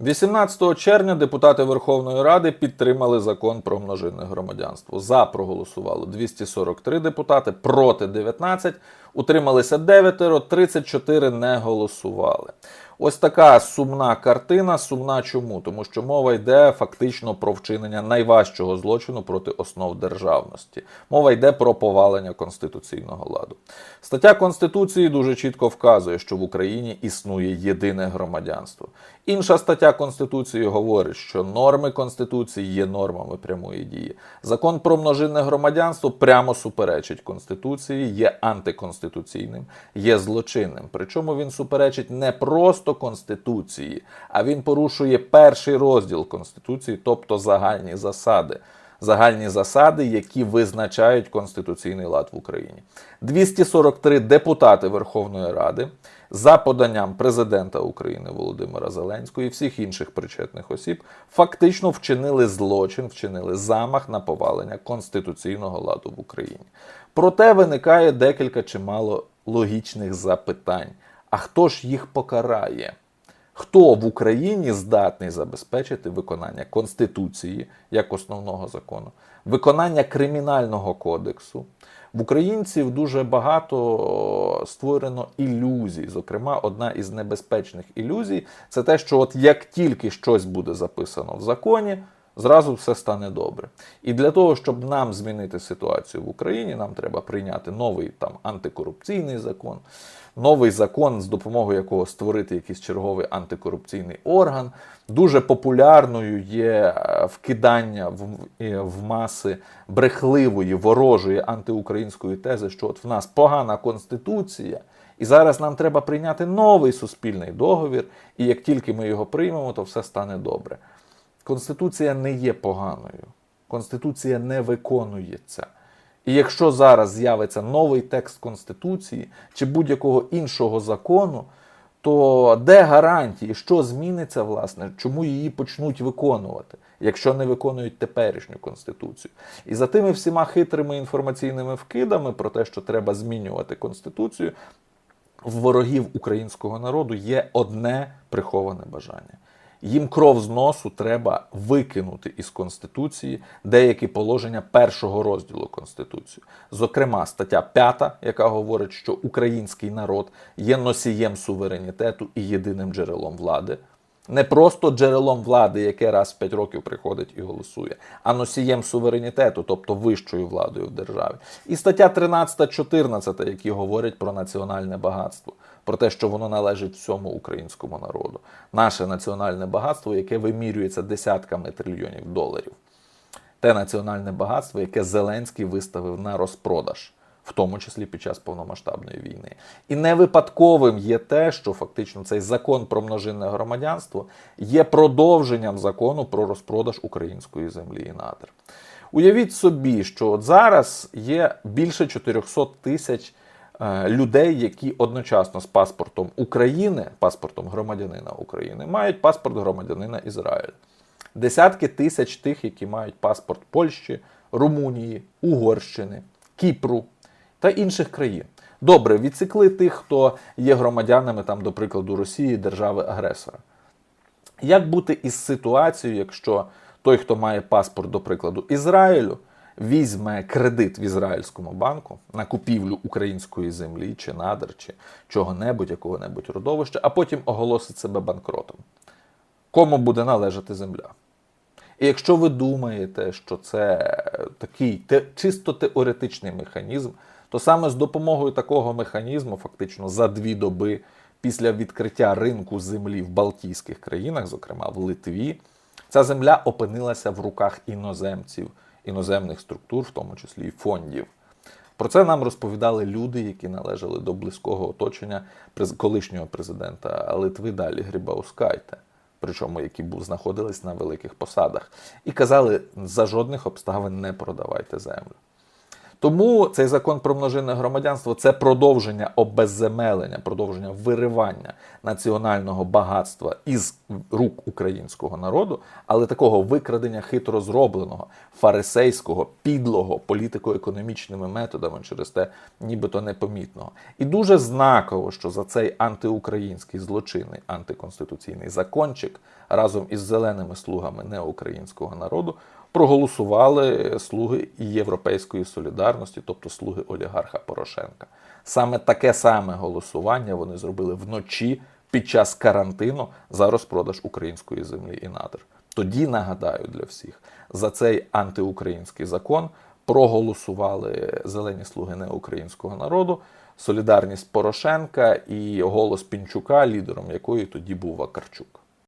18 червня депутати Верховної Ради підтримали закон про множинне громадянство. За проголосувало 243 депутати, проти 19, утрималися 9, 34 не голосували. Ось така сумна картина. Сумна чому? Тому що мова йде фактично про вчинення найважчого злочину проти основ державності. Мова йде про повалення конституційного ладу. Стаття Конституції дуже чітко вказує, що в Україні існує єдине громадянство. Інша стаття Конституції говорить, що норми Конституції є нормами прямої дії. Закон про множинне громадянство прямо суперечить Конституції, є антиконституційним, є злочинним. Причому він суперечить не просто Конституції, а він порушує перший розділ Конституції, тобто загальні засади. Загальні засади, які визначають конституційний лад в Україні. 243 депутати Верховної Ради за поданням президента України Володимира Зеленського і всіх інших причетних осіб фактично вчинили злочин, вчинили замах на повалення конституційного ладу в Україні. Проте виникає декілька чимало логічних запитань. А хто ж їх покарає? Хто в Україні здатний забезпечити виконання Конституції як основного закону, виконання кримінального кодексу? В українців дуже багато створено ілюзій. Зокрема, одна із небезпечних ілюзій це те, що от як тільки щось буде записано в законі, зразу все стане добре. І для того, щоб нам змінити ситуацію в Україні, нам треба прийняти новий там антикорупційний закон, новий закон, з допомогою якого створити якийсь черговий антикорупційний орган. Дуже популярною є е, вкидання в, в маси брехливої, ворожої антиукраїнської тези, що от в нас погана конституція. І зараз нам треба прийняти новий суспільний договір, і як тільки ми його приймемо, то все стане добре. Конституція не є поганою. Конституція не виконується. І якщо зараз з'явиться новий текст Конституції чи будь-якого іншого закону, то де гарантії, що зміниться, власне, чому її почнуть виконувати, якщо не виконують теперішню конституцію? І за тими всіма хитрими інформаційними вкидами про те, що треба змінювати конституцію, в ворогів українського народу є одне приховане бажання. Їм кров з носу треба викинути із Конституції деякі положення першого розділу Конституції. Зокрема, стаття 5, яка говорить, що український народ є носієм суверенітету і єдиним джерелом влади. Не просто джерелом влади, яке раз в 5 років приходить і голосує, а носієм суверенітету, тобто вищою владою в державі. І стаття 13-14, які говорять про національне багатство, про те, що воно належить всьому українському народу. Наше національне багатство, яке вимірюється десятками трильйонів доларів. Те національне багатство, яке Зеленський виставив на розпродаж в тому числі під час повномасштабної війни. І не випадковим є те, що фактично цей закон про множинне громадянство є продовженням закону про розпродаж української землі і надр. Уявіть собі, що от зараз є більше 400 тисяч е, людей, які одночасно з паспортом України, паспортом громадянина України, мають паспорт громадянина Ізраїлю. Десятки тисяч тих, які мають паспорт Польщі, Румунії, Угорщини, Кіпру та інших країн. Добре, відсікли тих, хто є громадянами, там, до прикладу, Росії, держави-агресора. Як бути із ситуацією, якщо той, хто має паспорт, до прикладу, Ізраїлю, візьме кредит в ізраїльському банку на купівлю української землі чи надр, чи чого-небудь, якого-небудь родовища, а потім оголосить себе банкротом? Кому буде належати земля? І якщо ви думаєте, що це такий те, чисто теоретичний механізм, то саме з допомогою такого механізму, фактично за дві доби після відкриття ринку землі в Балтійських країнах, зокрема в Литві, ця земля опинилася в руках іноземців, іноземних структур, в тому числі і фондів. Про це нам розповідали люди, які належали до близького оточення колишнього президента Литви Далі Грибаускайте, причому які знаходились на великих посадах, і казали, за жодних обставин не продавайте землю. Тому цей закон про множинне громадянство це продовження обезземелення, продовження виривання національного багатства із рук українського народу, але такого викрадення хитро зробленого, фарисейського, підлого політико-економічними методами через те, нібито непомітного. І дуже знаково, що за цей антиукраїнський злочинний антиконституційний закончик разом із зеленими слугами неукраїнського народу проголосували слуги Європейської солідарності, тобто слуги олігарха Порошенка. Саме таке саме голосування вони зробили вночі під час карантину за розпродаж української землі і надр. Тоді нагадаю для всіх за цей антиукраїнський закон проголосували зелені слуги неукраїнського народу, солідарність Порошенка і голос Пінчука, лідером якої тоді був Вакарчук.